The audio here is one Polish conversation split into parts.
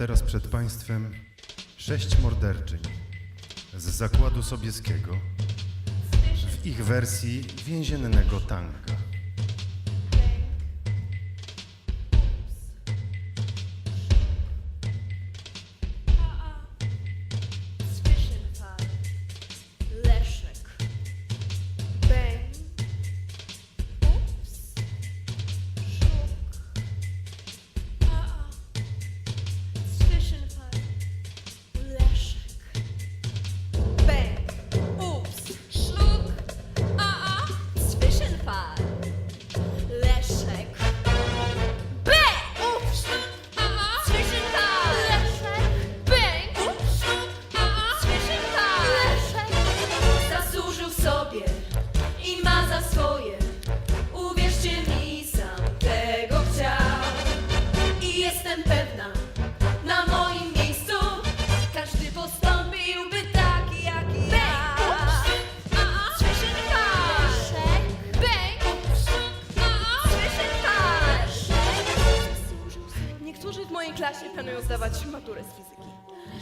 Teraz przed Państwem sześć morderczyń z zakładu sobieskiego w ich wersji więziennego tanka.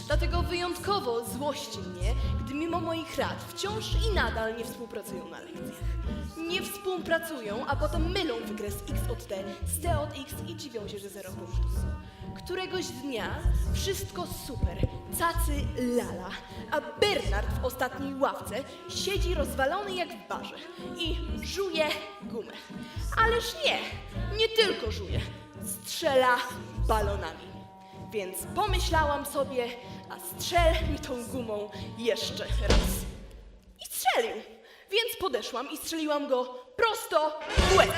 Dlatego wyjątkowo złości mnie, gdy mimo moich rad wciąż i nadal nie współpracują na lekcjach. Nie współpracują, a potem mylą wykres x od t z t od x i dziwią się, że zero punktów. Któregoś dnia wszystko super, cacy lala, a Bernard w ostatniej ławce siedzi rozwalony jak w barze i żuje gumę. Ależ nie, nie tylko żuje, strzela balonami. Więc pomyślałam sobie, a strzel mi tą gumą jeszcze raz. I strzelił. Więc podeszłam i strzeliłam go prosto w łeb.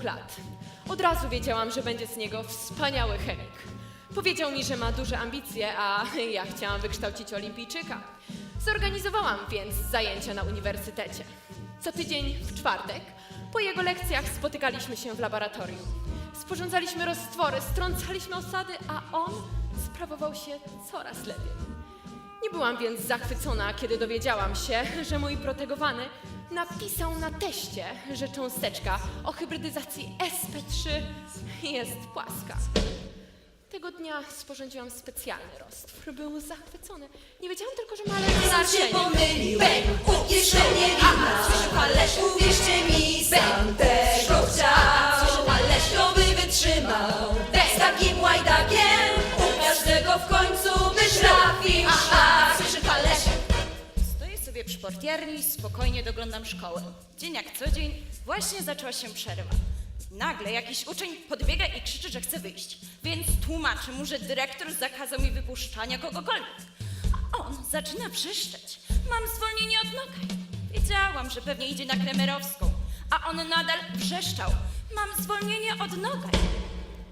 Dwóch lat. Od razu wiedziałam, że będzie z niego wspaniały chemik. Powiedział mi, że ma duże ambicje, a ja chciałam wykształcić olimpijczyka. Zorganizowałam więc zajęcia na uniwersytecie. Co tydzień w czwartek po jego lekcjach spotykaliśmy się w laboratorium. Sporządzaliśmy roztwory, strącaliśmy osady, a on sprawował się coraz lepiej. Nie byłam więc zachwycona, kiedy dowiedziałam się, że mój protegowany napisał na teście, że cząsteczka o hybrydyzacji SP3 jest płaska. Tego dnia sporządziłam specjalny roztwór. Był zachwycony. Nie wiedziałam tylko, że ma Sam się arszenie. pomylił, jestem niewinna Uwierzcie mi, sam tego chciał Kto portierni spokojnie doglądam szkołę. Dzień jak co dzień, właśnie zaczęła się przerwa. Nagle jakiś uczeń podbiega i krzyczy, że chce wyjść, więc tłumaczy mu, że dyrektor zakazał mi wypuszczania kogokolwiek. A on zaczyna wrzeszczeć. Mam zwolnienie od nogaj. Wiedziałam, że pewnie idzie na kremerowską, a on nadal wrzeszczał. Mam zwolnienie od nogaj.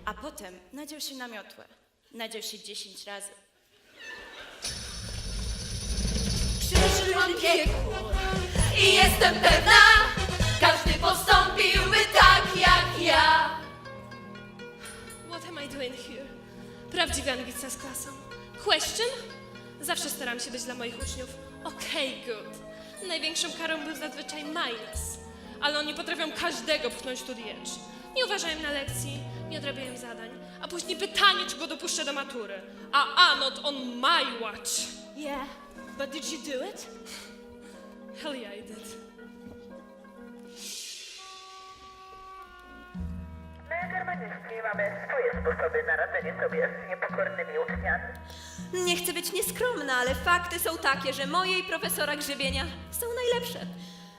A potem nadział się na miotłę. Nadział się 10 razy. Przeżyłam piekło i jestem pewna Każdy postąpiłby tak jak ja What am I doing here? Prawdziwa ambicja z klasą. Question? Zawsze staram się być dla moich uczniów okej, good. Największą karą był zazwyczaj minus. Ale oni potrafią każdego pchnąć tu edge. Nie uważają na lekcji, nie odrabiają zadań. A później pytanie, czy go dopuszczę do matury. A a, not on my watch. Yeah, but did you do it? Hell yeah, I did. Na germanistki mamy swoje sposoby na radzenie sobie z niepokornymi uczniami. Nie chcę być nieskromna, ale fakty są takie, że moje i profesora grzebienia są najlepsze.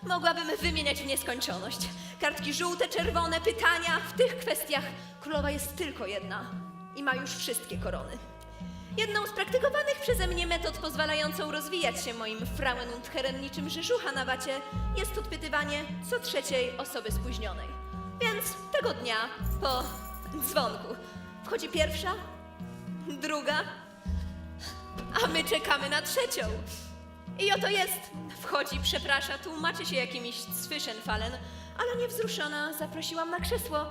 Mogłabym wymieniać w nieskończoność. Kartki żółte, czerwone, pytania. W tych kwestiach królowa jest tylko jedna i ma już wszystkie korony. Jedną z praktykowanych przeze mnie metod pozwalającą rozwijać się moim Frauen und Herren niczym rzeżucha na wacie jest odpytywanie co trzeciej osoby spóźnionej. Więc tego dnia po dzwonku wchodzi pierwsza, druga, a my czekamy na trzecią. I oto jest. Wchodzi, przeprasza, tłumaczy się jakimiś Zwischenfallen, ale niewzruszona zaprosiłam na krzesło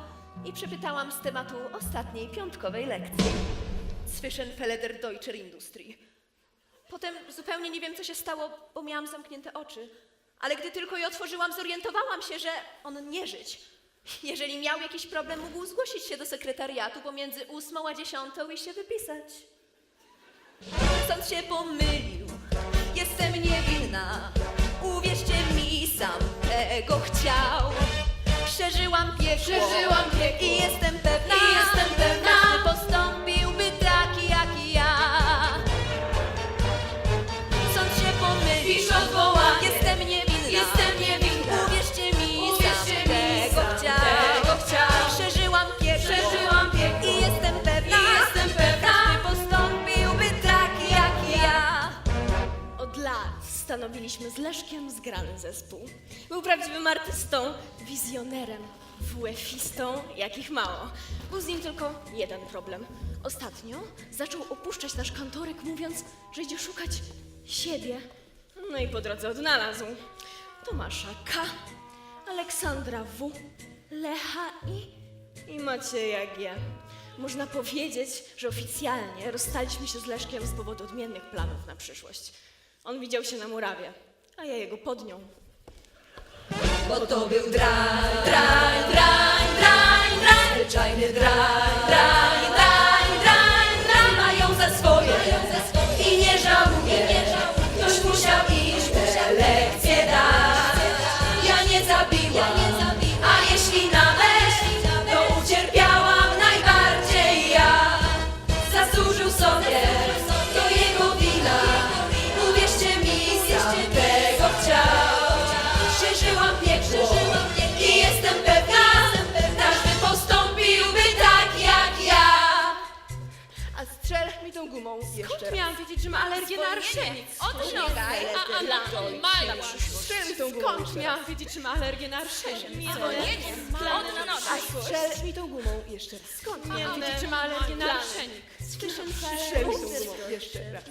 i przepytałam z tematu ostatniej piątkowej lekcji. Zwischenfälle der Deutscher Industrie. Potem zupełnie nie wiem, co się stało, bo miałam zamknięte oczy. Ale gdy tylko je otworzyłam, zorientowałam się, że on nie żyć. Jeżeli miał jakiś problem, mógł zgłosić się do sekretariatu pomiędzy ósmą a dziesiątą i się wypisać. Sąd się pomylił, jestem niewinna. Uwierzcie mi, sam tego chciał. Przeżyłam piekło, Przeżyłam piekło. i jestem pewna, I jestem pewna. Stanowiliśmy z Leszkiem zgrany zespół. Był prawdziwym artystą, wizjonerem, WF-istą, jakich mało. Był z nim tylko jeden problem. Ostatnio zaczął opuszczać nasz kantorek, mówiąc, że idzie szukać siebie. No i po drodze odnalazł Tomasza K., Aleksandra W., Lecha i, i Macieja G. Można powiedzieć, że oficjalnie rozstaliśmy się z Leszkiem z powodu odmiennych planów na przyszłość. On widział się na murawie, a ja jego pod nią. Bo to był drań, drań, drań, drań, drań, zwyczajny drań, drań, gumą jeszcze Skąd raz. miałam wiedzieć, że ma alergię na arszenik? Odciągaj, A, a, a, strzel tą gumą Skąd jeszcze miałam wiedzieć, że ma alergię na arszenik? raz. Strzel mi tą gumą jeszcze raz. Skąd Miałam wiedzieć, że ma alergię na arszenik. Strzel mi tą gumą jeszcze raz.